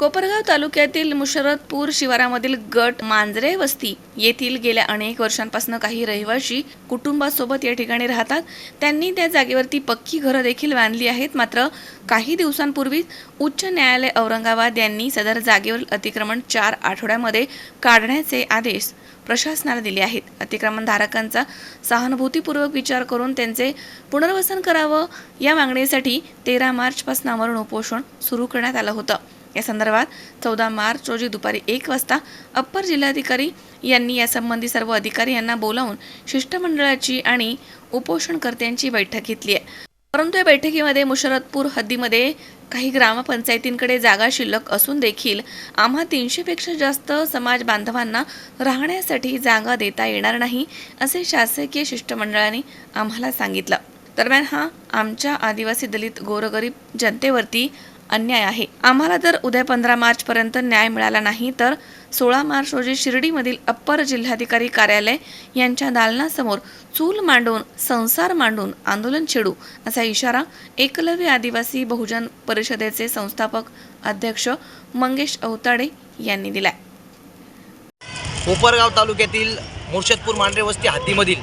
कोपरगाव तालुक्यातील मुशरतपूर शिवारामधील गट मांजरे वस्ती येथील गेल्या अनेक वर्षांपासून काही रहिवाशी कुटुंबासोबत या ठिकाणी राहतात. त्यांनी त्या जागेवरती पक्की घरं देखील बांधली आहेत. मात्र काही दिवसांपूर्वी उच्च न्यायालय औरंगाबाद यांनी सदर जागेवरील अतिक्रमण चार आठवड्यामध्ये काढण्याचे आदेश प्रशासनाला दिले आहेत. अतिक्रमणधारकांचा सहानुभूतीपूर्वक विचार करून त्यांचे पुनर्वसन करावं या मागणीसाठी तेरा मार्चपासून आमरण उपोषण सुरू करण्यात आलं होतं. या संदर्भात चौदा मार्च रोजी दुपारी एक वाजता अप्पर जिल्हाधिकारी यांनी यासंबंधी सर्व अधिकारी यांना बोलावून शिष्टमंडळाची आणि उपोषणकर्त्यांची बैठक घेतली आहे. परंतु या बैठकीमध्ये मुशरतपूर हद्दीमध्ये काही ग्रामपंचायतींकडे जागा शिल्लक असून देखील आम्हा तीनशेपेक्षा जास्त समाज बांधवांना राहण्यासाठी जागा देता येणार नाही असे शासकीय शिष्टमंडळाने आम्हाला सांगितलं. दरम्यान हा आमच्या आदिवासी दलित गोरगरीब जनतेवरती अन्याय आहे. आम्हाला जर उद्या पंधरा मार्चपर्यंत न्याय मिळाला नाही तर सोळा मार्च रोजी शिर्डीमधील अप्पर जिल्हाधिकारी कार्यालय यांच्या दालनासमोर चूल मांडून संसार मांडून आंदोलन छेडू असा इशारा एकलव्य आदिवासी बहुजन परिषदेचे संस्थापक अध्यक्ष मंगेश अवताडे यांनी दिलाय. कोपरगाव तालुक्यातील मुर्शदपूर मांढरे वस्ती हद्दीमधील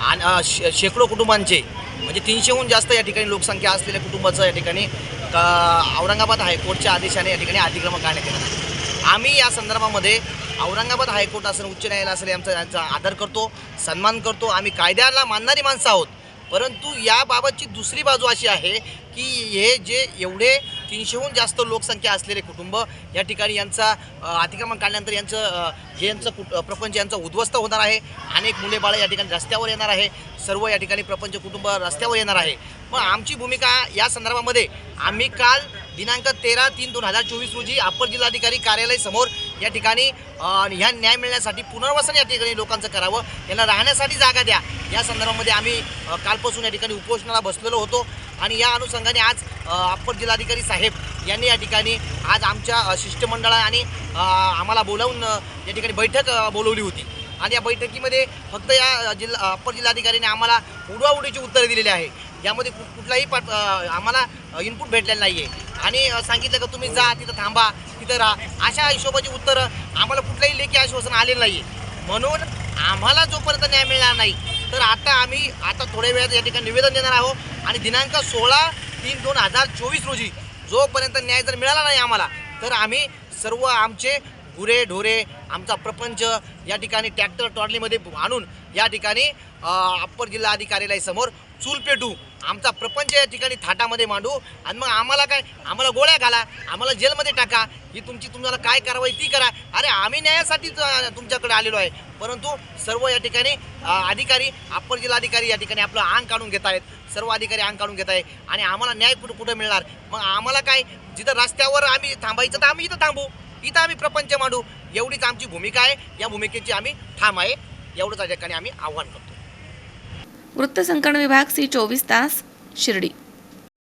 आणि शे- शेकडो कुटुंबांचे म्हणजे तीनशेहून जास्त या ठिकाणी लोकसंख्या असलेल्या कुटुंबाचं या ठिकाणी औरंगाबाद हायकोर्टच्या आदेशाने या ठिकाणी अतिक्रमण करण्यात येणार आहे. आम्ही या संदर्भामध्ये औरंगाबाद हायकोर्ट असेल उच्च न्यायालय असेल यांचा यांचा आदर करतो सन्मान करतो. आम्ही कायद्याला मानणारी माणसं आहोत. परंतु याबाबतची दुसरी बाजू अशी आहे की हे जे एवढे तीनशेहून जास्त लोकसंख्या असलेले कुटुंब या ठिकाणी यांचा अतिक्रमण काढल्यानंतर यांचं हे यांचं कुट प्रपंच यांचं उद्ध्वस्त होणार आहे. अनेक मुले बाळं या ठिकाणी रस्त्यावर येणार आहे. सर्व या ठिकाणी प्रपंच कुटुंब रस्त्यावर येणार आहे. मग आमची भूमिका या संदर्भामध्ये आम्ही काल दिनांक तेरा तीन दोन हजार चोवीस रोजी अप्पर जिल्हाधिकारी कार्यालयासमोर या ठिकाणी ह्या न्याय मिळण्यासाठी पुनर्वसन या ठिकाणी लोकांचं करावं यांना राहण्यासाठी जागा द्या. या संदर्भामध्ये आम्ही कालपासून या ठिकाणी उपोषणाला बसलेलो होतो. आणि या अनुषंगाने आज अप्पर जिल्हाधिकारी साहेब यांनी या ठिकाणी आज आमच्या शिष्टमंडळाने आम्हाला बोलावून या ठिकाणी बैठक बोलवली होती. आणि या बैठकीमध्ये फक्त या जिल्हा अप्पर जिल्हाधिकाऱ्याने आम्हाला उडवाउडीची उत्तरे दिलेली आहे. यामध्ये कुठलाही पाठ आम्हाला इनपुट भेटलेलं नाही आहे आणि सांगितलं का तुम्ही जा तिथं थांबा तिथं राहा. अशा हिशोबाची उत्तरं आम्हाला कुठलाही लेखी आश्वासन आलेलं नाही आहे म्हणून आम्हाला जोपर्यंत न्याय मिळणार नाही तर आता आम्ही आता थोड्या वेळात या ठिकाणी निवेदन देणार आहोत. आणि दिनांक सोळा तीन दोन हजार चोवीस रोजी जोपर्यंत न्याय जर मिळाला नाही आम्हाला तर आम्ही सर्व आमचे गुरे ढोरे आमचा प्रपंच या ठिकाणी ट्रॅक्टर ट्रॉलीमध्ये आणून या ठिकाणी अप्पर जिल्हा अधिकार्यालयासमोर चूल पेटू. आमचा प्रपंच या ठिकाणी थाटामध्ये मांडू. आणि मग आम्हाला काय? आम्हाला गोळ्या घाला. आम्हाला जेलमध्ये टाका. ही तुमची तुम्हाला काय कारवाई ती करा. अरे आम्ही न्यायासाठीच तुमच्याकडे आलेलो आहे. परंतु सर्व या ठिकाणी अधिकारी अप्पर जिल्हाधिकारी या ठिकाणी आपलं आंग काढून घेत आहेत. सर्व अधिकारी आंग काढून घेत आहे. आणि आम्हाला न्याय कुठं कुठं मिळणार? मग आम्हाला काय? जिथं रस्त्यावर आम्ही थांबायचं तर आम्ही इथं थांबू. इथं आम्ही प्रपंच मांडू. एवढीच आमची भूमिका आहे. या भूमिकेची आम्ही ठाम आहे. एवढंच या ठिकाणी आम्ही आव्हान करतो. वृत्तसंकलन विभाग सी चोवीस तास शिर्डी.